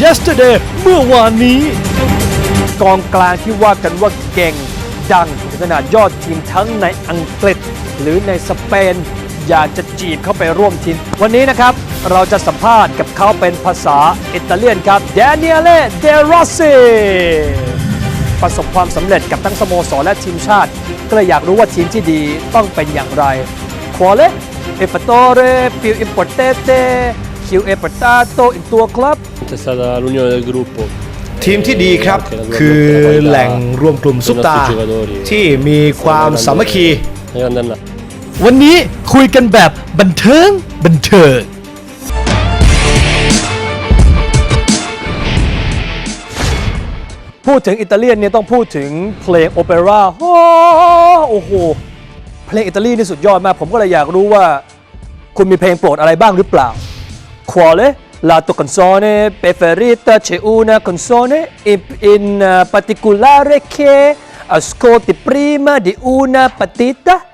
yesterday เมื่อวานนี้ กองกลางที่ว่ากันว่าเก่ง ดังถึงขนาดยอดทีมทั้งในอังกฤษ หรือในสเปน อยากจะจีบเข้าไปร่วมทีม วันนี้นะครับ เราจะสัมภาษณ์กับเขาเป็นภาษาอิตาเลียนครับ Daniele De Rossi ประสบความสำเร็จกับทั้งสโมสรและทีมชาติ ก็เลยอยากรู้ว่าทีมที่ดีต้องเป็นอย่างไร Quale e fattore più importante che è portato in tuo club È stata l'unione del gruppo. ทีมที่ดีครับ คือแหล่งรวมกลุ่มซุปตา ที่มีความสามัคคี È grande là. วันนี้คุยกันแบบบันเทิง บันเทิงพูดถึงอิตาเลียนเนี่ยต้องพูดถึงเพลงโอเปร่าโอ้โอ้โหเพลงอิตาลีนี่สุดยอดมาก ผมก็เลยอยากรู้ว่า คุณมีเพลงโปรดอะไรบ้างหรือเปล่า Quale la tua canzone preferita c'è una canzone in, in eh, particolare che ascolti prima di una partita?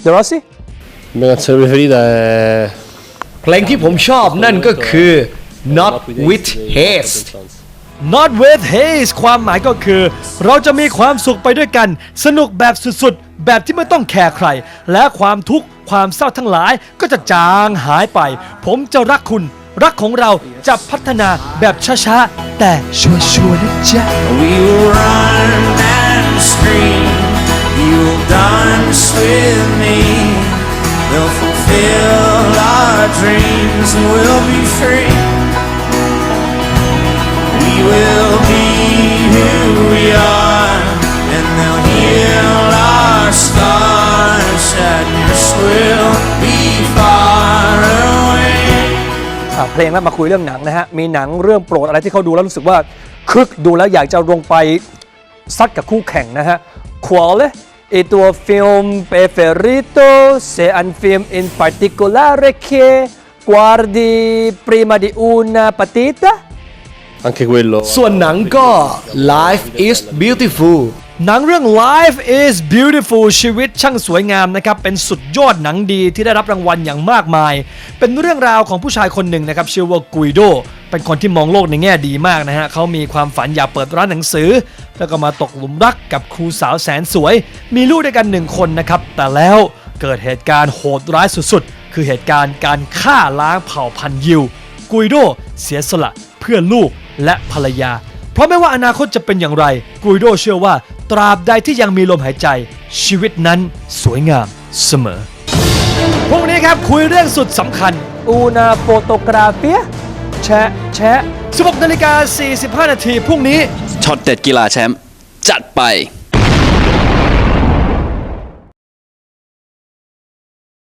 De Rossi? La mia canzone preferita è. เพลงที่ผมชอบนั่นก็คือ Not with Haste Not with haze ความหมายก็คือ เราจะมีความสุขไปด้วยกัน สนุกแบบสุดๆ แบบที่ไม่ต้องแคร์ใคร และความทุกข์ ความเศร้าทั้งหลายก็จะจางหายไป ผมจะรักคุณ รักของเราจะพัฒนาแบบช้าๆ แต่ชัวร์ๆนะจ๊ะ We will run and scream. You'll dance with me. We'll fulfill our dreams and we'll เพลงแล้วมาคุยเรื่องหนังนะฮะ มีหนังเรื่องโปรดอะไรที่เขาดูแล้วรู้สึกว่าคึกดูแล้วอยากจะลงไปซัดกับคู่แข่งนะฮะ Quale è tuo film preferito se un film in particolare che guardi prima di una partita Anche quello. ส่วนหนังก็ Life is Beautiful หนังเรื่อง Life is Beautiful ชีวิตช่างสวยงามนะครับ เป็นสุดยอดหนังดีที่ได้รับรางวัลอย่างมากมาย เป็นเรื่องราวของผู้ชายคนหนึ่งนะครับชื่อว่ากุยโด เป็นคนที่มองโลกในแง่ดีมากนะฮะเขามีความฝันอยากเปิดร้านหนังสือ แล้วก็มาตกหลุมรักกับครูสาวแสนสวย มีลูกด้วยกันหนึ่งคนนะครับ แต่แล้วเกิดเหตุการณ์โหดร้ายสุดๆ คือเหตุการณ์การฆ่าล้างเผ่าพันธุ์ยิว กุยโดเสียสละเพื่อลูกและภรรยา เพราะไม่ว่าอนาคตจะเป็นอย่างไร กุยโดเชื่อว่า ตราบใดที่ยังมีลมหายใจ ชีวิตนั้นสวยงามเสมอ พรุ่งนี้ครับคุยเรื่องสุดสำคัญ Una fotografia แชะแชะ16นาฬิกา45 นาทีพรุ่งนี้ช็อตเด็ดกีฬาแชมป์จัดไป